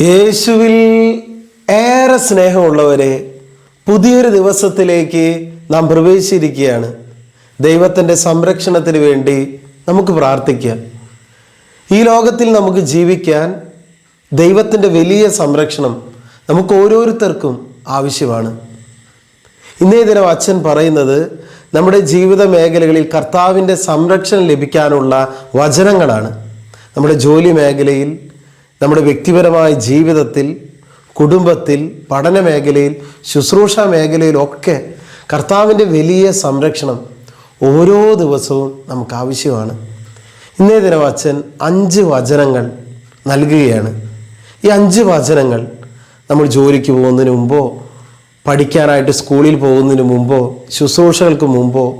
യേശുവിൽ ഏറെ സ്നേഹമുള്ളവരെ പുതിയൊരു ദിവസത്തിലേക്ക് നാം പ്രവേശിച്ചിരിക്കുകയാണ്. ദൈവത്തിന്റെ സംരക്ഷണത്തിന് വേണ്ടി നമുക്ക് പ്രാർത്ഥിക്കാം ഈ ലോകത്തിൽ നമുക്ക് ജീവിക്കാൻ ദൈവത്തിന്റെ വലിയ സംരക്ഷണം നമുക്ക് ഓരോരുത്തർക്കും ആവശ്യമാണ്. ഇന്നേ ദിനം അച്ഛൻ പറയുന്നത് നമ്മുടെ ജീവിത മേഖലകളിൽ കർത്താവിന്റെ സംരക്ഷണം ലഭിക്കാനുള്ള വചനങ്ങളാണ്. നമ്മുടെ ജോലി മേഖലയിൽ നമ്മുടെ വ്യക്തിപരമായ ജീവിതത്തിൽ കുടുംബത്തിൽ പഠന മേഖലയിൽ ശുശ്രൂഷ മേഖലയിലൊക്കെ കർത്താവിന്റെ വലിയ സംരക്ഷണം ഓരോ ദിവസവും നമുക്ക് ആവശ്യമാണ്. ഇന്നേ ദിനം അച്ഛൻ അഞ്ച് വചനങ്ങൾ നൽകുകയാണ്. ഈ അഞ്ച് വചനങ്ങൾ നമ്മൾ ജോലിക്ക് പോകുന്നതിന് മുമ്പോ പഠിക്കാനായിട്ട് സ്കൂളിൽ പോകുന്നതിന് മുമ്പോ ശുശ്രൂഷകൾക്ക് മുമ്പോ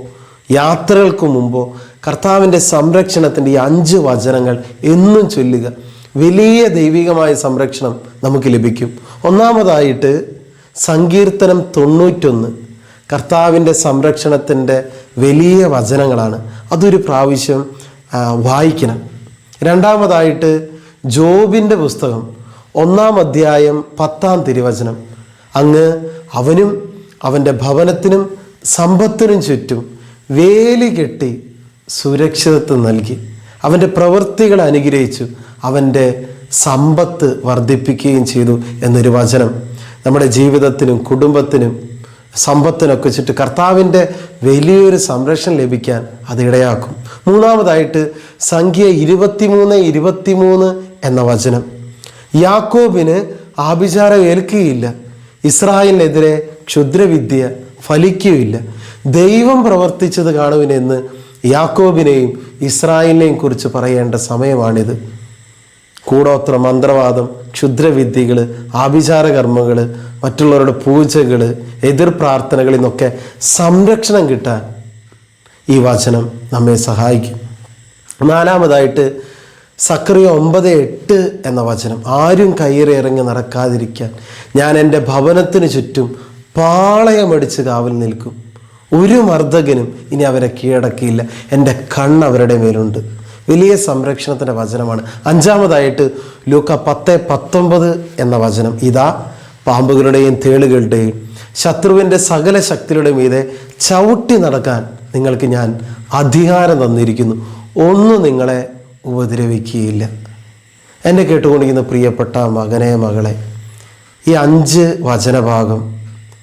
യാത്രകൾക്ക് മുമ്പോ കർത്താവിന്റെ സംരക്ഷണത്തിന്റെ ഈ അഞ്ച് വചനങ്ങൾ എന്നും ചൊല്ലുക. വലിയ ദൈവികമായ സംരക്ഷണം നമുക്ക് ലഭിക്കും. ഒന്നാമതായിട്ട് സങ്കീർത്തനം തൊണ്ണൂറ്റൊന്ന് കർത്താവിന്റെ സംരക്ഷണത്തിന്റെ വലിയ വചനങ്ങളാണ്. അതൊരു പ്രാവശ്യം വായിക്കണം. രണ്ടാമതായിട്ട് ജോബിന്റെ പുസ്തകം ഒന്നാം അധ്യായം പത്താം തിരുവചനം. അങ്ങ് അവനും അവന്റെ ഭവനത്തിനും സമ്പത്തിനും ചുറ്റും വേലി കെട്ടി സുരക്ഷിതത്വം നൽകി. അവന്റെ പ്രവൃത്തികൾ അനുഗ്രഹിച്ചു. അവന്റെ സമ്പത്ത് വർദ്ധിപ്പിക്കുകയും ചെയ്തു എന്നൊരു വചനം നമ്മുടെ ജീവിതത്തിനും കുടുംബത്തിനും സമ്പത്തിനൊക്കെ വെച്ചിട്ട് കർത്താവിന്റെ വലിയൊരു സംരക്ഷണം ലഭിക്കാൻ അത് ഇടയാക്കും. മൂന്നാമതായിട്ട് സംഖ്യ ഇരുപത്തിമൂന്ന് ഇരുപത്തിമൂന്ന് എന്ന വചനം. യാക്കോബിന് ആഭിചാരം ഏൽക്കുകയില്ല. ഇസ്രായേലിനെതിരെ ക്ഷുദ്രവിദ്യ ഫലിക്കുകയില്ല. ദൈവം പ്രവർത്തിച്ചത് കാണുവിനെന്ന് യാക്കോബിനെയും ഇസ്രായേലിനെയും കുറിച്ച് പറയേണ്ട സമയമാണിത്. കൂടോത്ര മന്ത്രവാദം ക്ഷുദ്രവിദ്യകൾ ആഭിചാര കർമ്മങ്ങൾ മറ്റുള്ളവരുടെ പൂജകൾ എതിർ പ്രാർത്ഥനകളിൽ നിന്നൊക്കെ സംരക്ഷണം കിട്ടാൻ ഈ വചനം നമ്മെ സഹായിക്കും. നാലാമതായിട്ട് സക്രിയ ഒമ്പത് എട്ട് എന്ന വചനം ആരും കയറി ഇറങ്ങി നടക്കാതിരിക്കാൻ. ഞാൻ എന്റെ ഭവനത്തിന് ചുറ്റും പാളയമടിച്ച് കാവൽ നിൽക്കും. ഒരു മർദ്ദകനും ഇനി അവരെ കീഴടക്കിയില്ല. എന്റെ കണ്ണ് അവരുടെ മേലുണ്ട്. വലിയ സംരക്ഷണത്തിന്റെ വചനമാണ്. അഞ്ചാമതായിട്ട് ലൂക്ക പത്ത് പത്തൊമ്പത് എന്ന വചനം ഇതാ. പാമ്പുകളുടെയും തേളുകളുടെയും ശത്രുവിന്റെ സകല ശക്തിയുടെ മീതെ ചവിട്ടി നടക്കാൻ നിങ്ങൾക്ക് ഞാൻ അധികാരം തന്നിരിക്കുന്നു. ഒന്നും നിങ്ങളെ ഉപദ്രവിക്കുകയില്ല. എന്നെ കേട്ടുകൊണ്ടിരിക്കുന്ന പ്രിയപ്പെട്ട മകനെ മകളെ ഈ അഞ്ച് വചനഭാഗം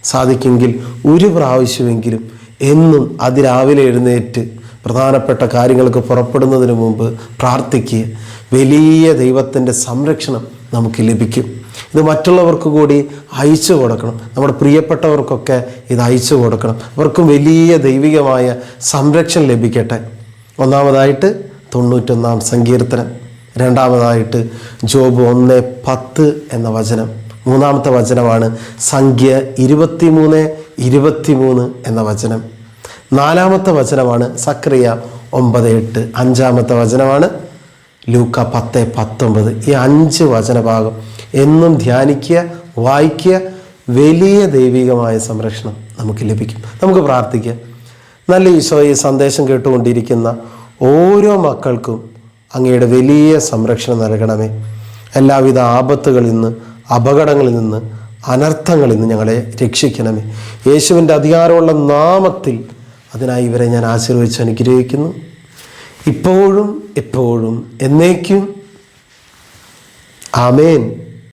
സാധിക്കുമെങ്കിൽ ഒരു പ്രാവശ്യമെങ്കിലും എന്നും അതിരാവിലെ എഴുന്നേറ്റ് പ്രധാനപ്പെട്ട കാര്യങ്ങൾക്ക് പുറപ്പെടുന്നതിന് മുമ്പ് പ്രാർത്ഥിക്കുക വലിയ ദൈവത്തിന്റെ സംരക്ഷണം നമുക്ക് ലഭിക്കും. ഇത് മറ്റുള്ളവർക്ക് കൂടി അയച്ചു കൊടുക്കണം. നമ്മുടെ പ്രിയപ്പെട്ടവർക്കൊക്കെ ഇത് അയച്ചു കൊടുക്കണം. അവർക്കും വലിയ ദൈവികമായ സംരക്ഷണം ലഭിക്കട്ടെ. ഒന്നാമതായിട്ട് തൊണ്ണൂറ്റൊന്നാം സങ്കീർത്തനം. രണ്ടാമതായിട്ട് ജോബ് ഒന്ന് പത്ത് എന്ന വചനം. മൂന്നാമത്തെ വചനമാണ് സംഖ്യ ഇരുപത്തിമൂന്ന് ഇരുപത്തിമൂന്ന് എന്ന വചനം. നാലാമത്തെ വചനമാണ് സക്രിയ ഒമ്പത് എട്ട്. അഞ്ചാമത്തെ വചനമാണ് ലൂക്ക പത്ത് പത്തൊമ്പത്. ഈ അഞ്ച് വചനഭാഗം എന്നും ധ്യാനിക്കുക വായിക്കുക വലിയ ദൈവികമായ സംരക്ഷണം നമുക്ക് ലഭിക്കും. നമുക്ക് പ്രാർത്ഥിക്കാം. നല്ല ഈശോ ഈ സന്ദേശം കേട്ടുകൊണ്ടിരിക്കുന്ന ഓരോ മക്കൾക്കും അങ്ങയുടെ വലിയ സംരക്ഷണം നൽകണമേ. എല്ലാവിധ ആപത്തുകളിൽ നിന്ന് അപകടങ്ങളിൽ നിന്ന് അനർത്ഥങ്ങളിൽ നിന്ന് ഞങ്ങളെ രക്ഷിക്കണമേ. യേശുവിന്റെ അധികാരമുള്ള നാമത്തിൽ അതിനായി ഇവരെ ഞാൻ ആശീർവദിച്ച് അനുഗ്രഹിക്കുന്നു. ഇപ്പോഴും എപ്പോഴും എന്നേക്കും. ആമേൻ.